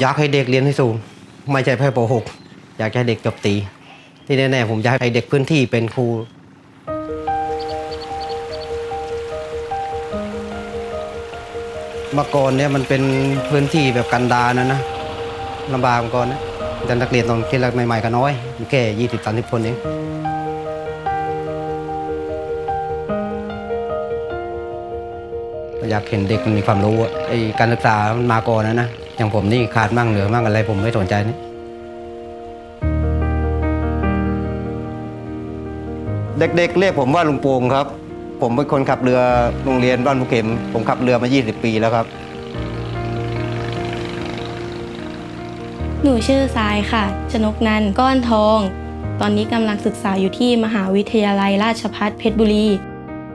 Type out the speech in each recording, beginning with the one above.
อยากให้เด็กเรียนให้สูง ไม่ใช่แค่ป .6 อยากให้เด็กจบตี ที่แน่ๆผมอยากให้เด็กพื้นที่เป็นครูเมื่อก่อนเนี่ยมันเป็นพื้นที่แบบกันดารนะนะลำบากเมื่อก่อนนะแต่นักเรียนตอนที่แรกใหม่ๆก็น้อยแค่ยี่สิบสามสิบคนเองอยากเห็นเด็กมันมีความรู้ไอ้การศึกษามันมาก่อนนะนะ อย่างผมนี่ขาดมั่งเหลือมั่งอะไรผมไม่สนใจนี่เด็กๆเรียกผมว่าลุงโป่งครับ ผมเป็นคนขับเรือโรงเรียนบ้านภูเข็ม ผมขับเรือมา 20 ปีแล้วครับ หนูชื่อทรายค่ะ ชนกนันท์ก้อนทอง ตอนนี้กำลังศึกษาอยู่ที่มหาวิทยาลัยราชภัฏเพชรบุรี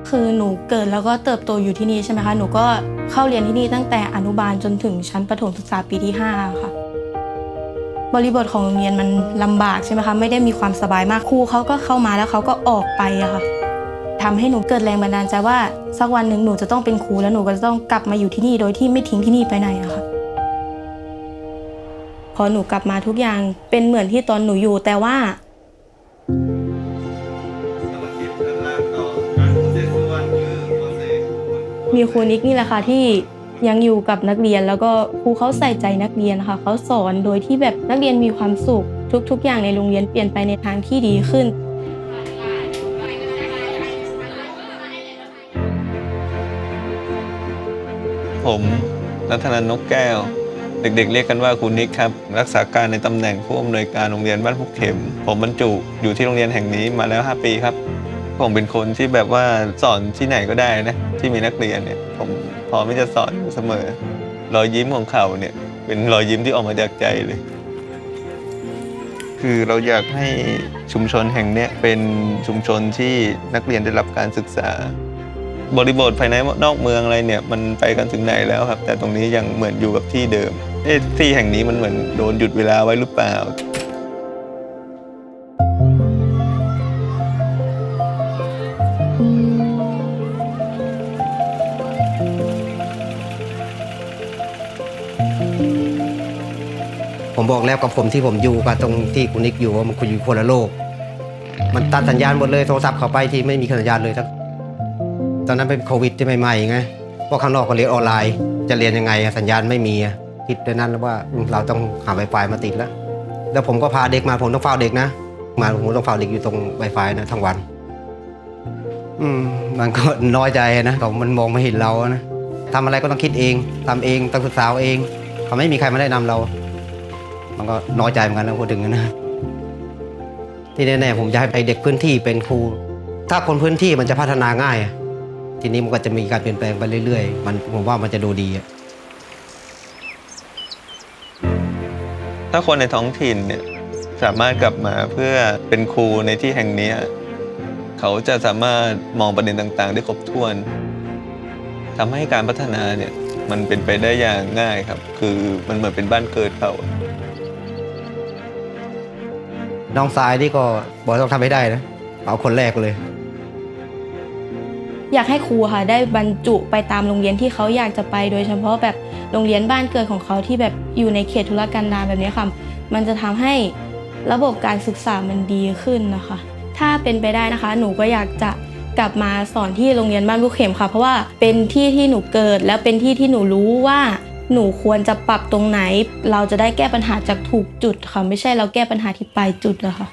คือหนูเกิดแล้วก็เติบโตอยู่ที่นี่ใช่ไหมคะ หนูก็เข้าเรียนที่นี่ตั้งแต่อนุบาลจนถึงชั้นประถมศึกษาปีที่ 5 ค่ะ บริบทของโรงเรียนมันลำบากใช่ไหมคะ ไม่ได้มีความสบายมากครูเขาก็เข้ามาแล้วเขาก็ออกไปอะค่ะทำให้หนูเกิดแรงบันดาลใจว่าสักวันหนึ่งหนูจะต้องเป็นครูแล้วหนูก็จะต้องกลับมาอยู่ที่นี่โดยที่ไม่ทิ้งที่นี่ไปไหนอะค่ะ พอหนูกลับมาทุกอย่างเป็นเหมือนที่ตอนหนูอยู่แต่ว่า มีครูนิกนี่แหละค่ะที่ยังอยู่กับนักเรียน แล้วก็ครูเขาใส่ใจนักเรียนนะคะเขาสอนโดยที่แบบนักเรียนมีความสุข ทุก ๆ อย่างในโรงเรียนเปลี่ยนไปในทางที่ดีขึ้นผมนัทนันนกแก้ว เด็กๆ เรียกกันว่าครูนิกครับ รักษาการในตำแหน่งผู้อำนวยการโรงเรียนบ้านพุกเข็ม ผมบรรจุอยู่ที่โรงเรียนแห่งนี้มาแล้ว 5 ปีครับ ผมเป็นคนที่แบบว่าสอนที่ไหนก็ได้นะที่มีนักเรียนเนี่ยผมพร้อมที่จะสอนอยู่เสมอ รอยยิ้มของเขาเนี่ยเป็นรอยยิ้มที่ออกมาจากใจเลย คือเราอยากให้ชุมชนแห่งนี้เป็นชุมชนที่นักเรียนได้รับการศึกษา บริบทภายในนอกเมืองอะไรเนี่ยมันไปกันถึงไหนแล้วครับ แต่ตรงนี้ยังเหมือนอยู่กับที่เดิมเอ๊ะที่แห่งนี้มันเหมือนโดนหยุดเวลาไว้หรือเปล่า ผมบอกแล้วกับผมที่ผมอยู่กับตรงที่คุณนิกอยู่ว่ามันคุยอยู่คนละโลก มันตัดสัญญาณหมดเลยโทรศัพท์เข้าไปที่ไม่มีสัญญาณเลยทั้งตอนนั้นเป็นโควิดที่ใหม่ๆไงเพราะข้างนอกก็เรียนออนไลน์ จะเรียนยังไงสัญญาณไม่มีคิดด้วยนั้นแล้วว่าเราต้องหาไวไฟมาติดแล้ว แล้วผมก็พาเด็กมาผมต้องเฝ้าเด็กนะมาผมต้องเฝ้าเด็กอยู่ตรงไวไฟนะทั้งวัน อืมมันก็น้อยใจนะเขามันมองไม่เห็นเรานะทำอะไรก็ต้องคิดเองทำเองต้องศึกษาเอง เขาไม่มีใครมาแนะนำเรา มันก็น้อยใจเหมือนกันนะพูดถึงนะที่แน่ๆผมจะให้ไอเด็กพื้นที่เป็นครู ถ้าคนพื้นที่มันจะพัฒนาง่าย ทีนี้มันก็จะมีการเปลี่ยนแปลงไปเรื่อยๆ มันผมว่ามันจะดูดี ถ้าคนในท้องถิ่นเนี่ยสามารถกลับมาเพื่อเป็นครูในที่แห่งนี้ เขาจะสามารถมองประเด็นต่างๆ ได้ครบถ้วนทำให้การพัฒนาเนี่ยมันเป็นไปได้อย่างง่ายครับ คือมันเหมือนเป็นบ้านเกิดเขา น้องทรายนี่ก็บอกต้องทำให้ได้นะ เอาคนแรกเลย อยากให้ครูค่ะได้บรรจุไปตามโรงเรียนที่เขาอยากจะไป โดยเฉพาะแบบโรงเรียนบ้านเกิดของเขาที่แบบอยู่ในเขตธุรกันดารแบบนี้ค่ะ มันจะทำให้ระบบการศึกษามันดีขึ้นนะคะ ถ้าเป็นไปได้นะคะ หนูก็อยากจะกลับมาสอนที่โรงเรียนบ้านลูกเข็มค่ะ เพราะว่าเป็นที่ที่หนูเกิด แล้วเป็นที่ที่หนูรู้ว่า หนูควรจะปรับตรงไหน เราจะได้แก้ปัญหาจากถูกจุดค่ะ ไม่ใช่เราแก้ปัญหาที่ปลายจุดอะค่ะ